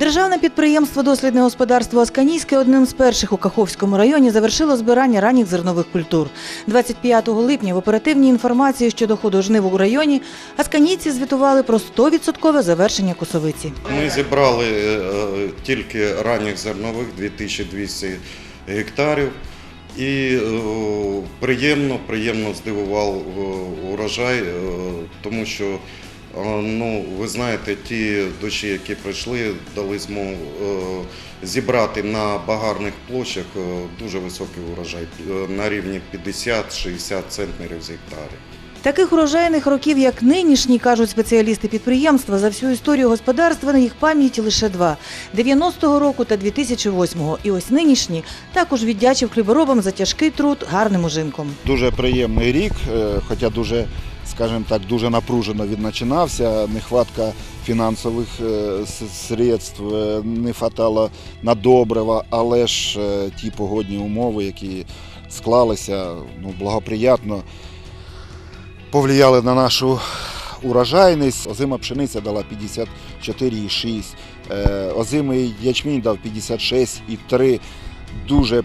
Державне підприємство Дослідне господарство Асканійське одним з перших у Каховському районі завершило збирання ранніх зернових культур. 25 липня в оперативній інформації щодо ходу жнив у районі асканійці звітували про 100% завершення косовиці. Ми зібрали е, тільки ранніх зернових 2200 гектарів. І е, приємно, приємно здивував е, урожай, е, тому що е, ну, ви знаєте, ті дощі, які прийшли, дали змогу е, зібрати на багарних площах е, дуже високий урожай е, на рівні 50-60 центнерів з гектарів. Таких урожайних років, як нинішні, кажуть спеціалісти підприємства, за всю історію господарства на їх пам'яті лише два – 90-го року та 2008-го. І ось нинішні також віддячив хліборобам за тяжкий труд гарним ужинком. Дуже приємний рік, е, хоча дуже, скажімо так, дуже напружено він починався. Нехватка фінансових е, средств, е, не хватало на добрива, але ж е, ті погодні умови, які склалися, ну, благоприятно повлияли на нашу урожайність. Озима пшениця дала 54,6, е, озимий ячмінь дав 56,3. Дуже,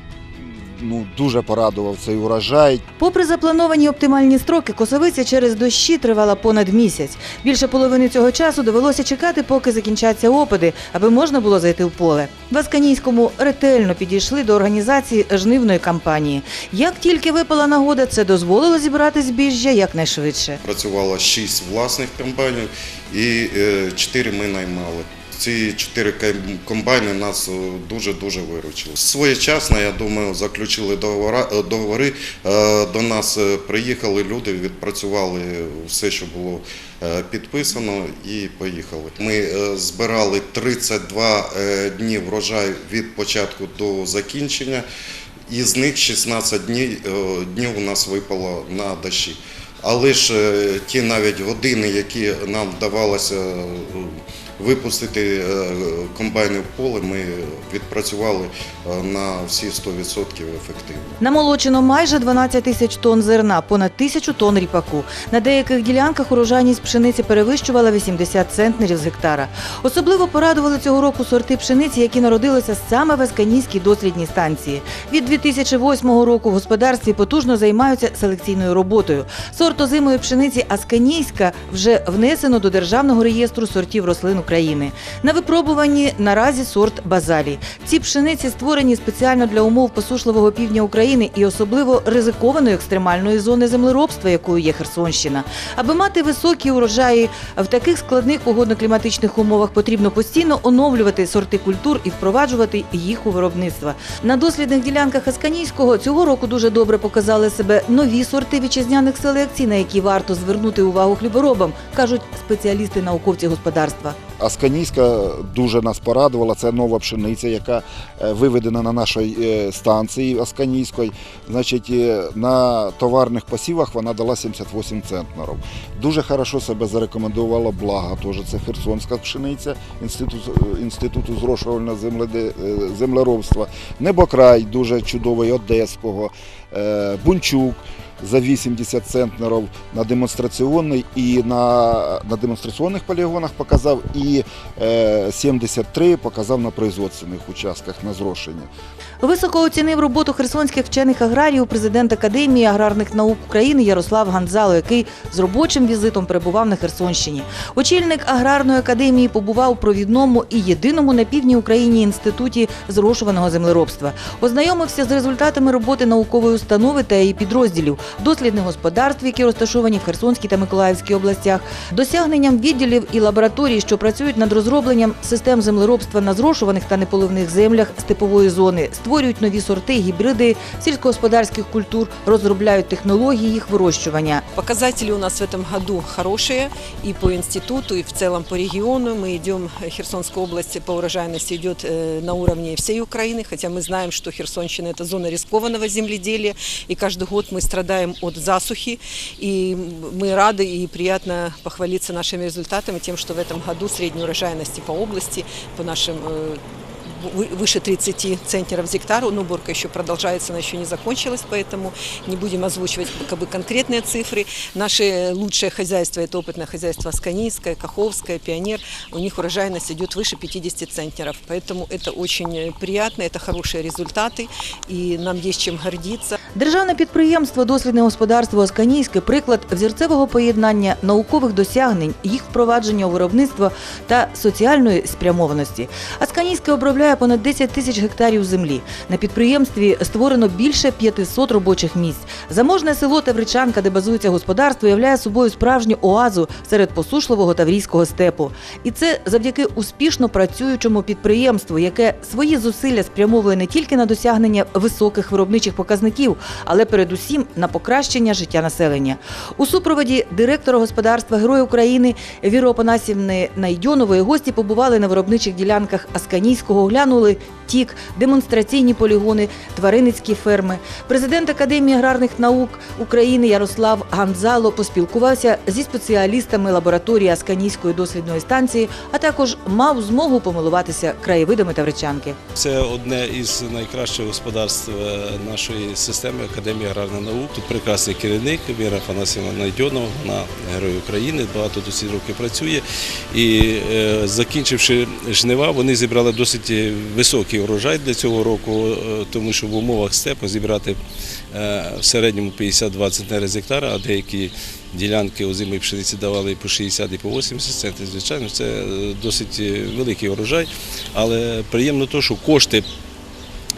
ну, дуже порадував цей урожай. Попри заплановані оптимальні строки, косовиця через дощі тривала понад місяць. Більше половини цього часу довелося чекати, поки закінчаться опади, аби можна було зайти в поле. В Асканійському ретельно підійшли до організації жнивної кампанії. Як тільки випала нагода, це дозволило зібрати збіжжя якнайшвидше. Працювало шість власних комбайнів і е, чотири ми наймали. Ці чотири ком- комбайни нас е, дуже-дуже виручили. Своєчасно, я думаю, заключили е, договори. Е, До нас приїхали люди, відпрацювали все, що було підписано, і поїхали. Ми збирали 32 е, дні врожай від початку до закінчення. Із них 16 днів, у нас випало на дощі. Але ж ті навіть години, які нам вдавалося випустити е, комбайни в поле, ми відпрацювали е, на всі 100% ефективно. Намолочено майже 12 тисяч тонн зерна, понад тисячу тонн ріпаку. На деяких ділянках урожайність пшениці перевищувала 80 центнерів з гектара. Особливо порадували цього року сорти пшениці, які народилися саме в Асканійській дослідній станції. Від 2008 року в господарстві потужно займаються селекційною роботою. Сорт озимої пшениці Асканійська вже внесено до Державного реєстру сортів рослин України. На випробуванні наразі сорт базалій. Ці пшениці створені спеціально для умов посушливого півдня України і особливо ризикованої екстремальної зони землеробства, якою є Херсонщина. Аби мати високі урожаї в таких складних погодно-кліматичних умовах потрібно постійно оновлювати сорти культур і впроваджувати їх у виробництво. На дослідних ділянках Асканійського цього року дуже добре показали себе нові сорти вітчизняних селекцій, на які варто звернути увагу хліборобам, кажуть спеціалісти науковці господарства. Асканійська дуже нас порадувала. Це нова пшениця, яка е, виведена на нашій е, станції Асканійської. Значить, е, на товарних посівах вона дала 78 центнерів. Дуже хорошо себе зарекомендувала блага. Теж це херсонська пшениця інститут, інституту зрошувального землеробства. Небокрай дуже чудовий Одеського, Бунчук. За 80 центнерів на демонстраційний і на, на демонстраційних полігонах показав, і е, 73 показав на производственних участках на зрошення. Високо оцінив роботу херсонських вчених аграріїв президент Академії аграрних наук України Ярослав Ганзало, який з робочим візитом перебував на Херсонщині. Очільник аграрної академії побував у провідному і єдиному на півдні України інституті зрошуваного землеробства. Ознайомився з результатами роботи наукової установи та її підрозділів, дослідних господарств, які розташовані в Херсонській та Миколаївській областях, досягненням відділів і лабораторій, що працюють над розробленням систем землеробства на зрошуваних та неполивних землях степової зони, створюють нові сорти, гібриди сільськогосподарських культур, розробляють технології їх вирощування. Показатели у нас в этом году хорошие и по институту, и в целом по региону. Мы идем, э, Херсонская область по урожайности идет э, на уровне всей Украины, хотя мы знаем, что Херсонщина – это зона рискованного земледелия, и каждый год мы страдаем от засухи, и мы рады и приятно похвалиться нашими результатами, тем, что в этом году средняя урожайность по области, по нашим э, вы- выше 30 центнеров с гектару, но уборка еще продолжается, она еще не закончилась, поэтому не будем озвучивать как бы конкретные цифры. Наше лучшее хозяйство – это опытное хозяйство Асканийское, Каховское, Пионер. У них урожайность идет выше 50 центнеров, поэтому это очень э, приятно, это хорошие результаты, и нам есть чем гордиться. Державне підприємство Дослідне господарство Осканійське приклад взірцевого поєднання наукових досягнень, їх впровадження у виробництво та соціальної спрямованості. Асканійське обробляє понад 10 тисяч гектарів землі. На підприємстві створено більше 500 робочих місць. Заможне село Тавричанка, де базується господарство, являє собою справжню оазу серед посушливого таврійського степу. І це завдяки успішно працюючому підприємству, яке свої зусилля спрямовує не тільки на досягнення високих виробничих показників, але передусім на покращення життя населення. У супроводі директора господарства Герой України Віри Опанасівни Найдьонової гості побували на виробничих ділянках Асканійського, оглянули тік, демонстраційні полігони, тваринницькі ферми. Президент Академії аграрних наук України Ярослав Ганзало поспілкувався зі спеціалістами лабораторії Асканійської дослідної станції, а також мав змогу помилуватися краєвидами Тавричанки. Це одне із найкращих господарств е, нашої системи Академії аграрних наук. Тут прекрасний керівник Віра Фанасівна Найдьонова, вона герой України, багато досить років працює. І е, закінчивши жнива, вони зібрали досить високий урожай для цього року, е, тому що в умовах степу зібрати е, в середньому 52 центнери з гектара, а деякі ділянки озимої пшениці давали і по 60 і по 80 центнерів. Звичайно, це досить е, великий урожай, але приємно те, що кошти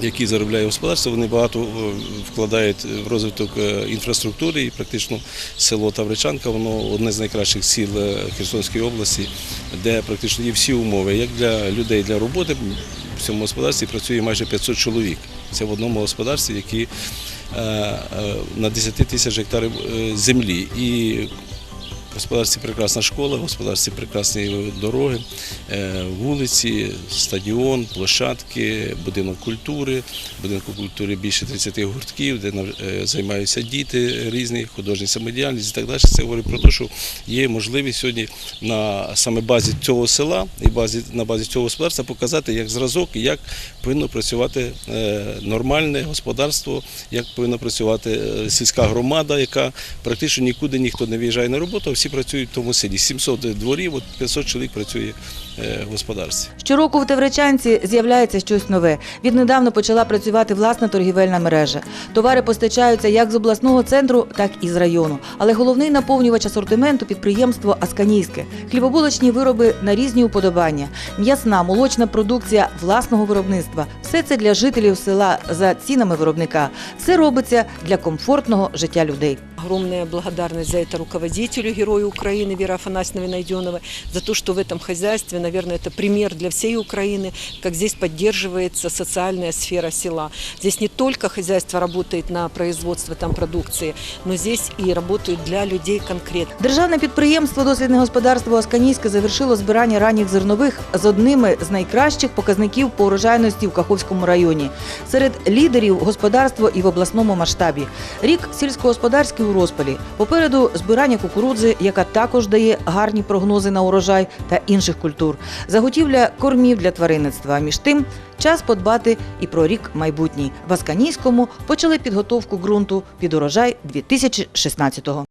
які заробляє господарство, вони багато вкладають в розвиток інфраструктури і практично село Тавричанка, воно одне з найкращих сіл Херсонської області, де практично є всі умови, як для людей для роботи. В цьому господарстві працює майже 500 чоловік. Це в одному господарстві, які е, е, на 10 тисяч гектарів е, землі. І господарстві прекрасна школа, в господарстві прекрасні дороги, е, вулиці, стадіон, площадки, будинок культури. Будинку культури більше 30 гуртків, де е, займаються діти різні, художня самодіяльність і так далі. Це говорить про те, що є можливість сьогодні на саме базі цього села і базі, на базі цього господарства показати як зразок, як повинно працювати е, нормальне господарство, як повинна працювати сільська громада, яка практично нікуди ніхто не виїжджає на роботу, а всі працюють в тому селі. 700 дворів, от 500 чоловік працює е, в господарстві. Щороку в Тавричанці з'являється щось нове. Віднедавна почала працювати власна торгівельна мережа. Товари постачаються як з обласного центру, так і з району. Але головний наповнювач асортименту підприємство Асканійське. Хлібобулочні вироби на різні уподобання, м'ясна, молочна продукція власного виробництва. Все це для жителів села за цінами виробника. Все робиться для комфортного життя людей. Огромная благодарность за это руководителю Герою Украины Веры Афанасьевны Найденовой, за то, что в этом хозяйстве, наверное, это пример для всей Украины, как здесь поддерживается социальная сфера села. Здесь не только хозяйство работает на производство там продукции, но здесь и работают для людей конкретно. Державне підприємство Дослідне господарство Асканійське завершило збирання ранніх зернових з одними з найкращих показників по урожайності в Каховському районі. Серед лідерів господарство і в обласному масштабі. Рік сільськогосподарський у розпалі. Попереду збирання кукурудзи, яка також дає гарні прогнози на урожай та інших культур. Заготівля кормів для тваринництва. Між тим час подбати і про рік майбутній. В Асканійському почали підготовку ґрунту під урожай 2016-го.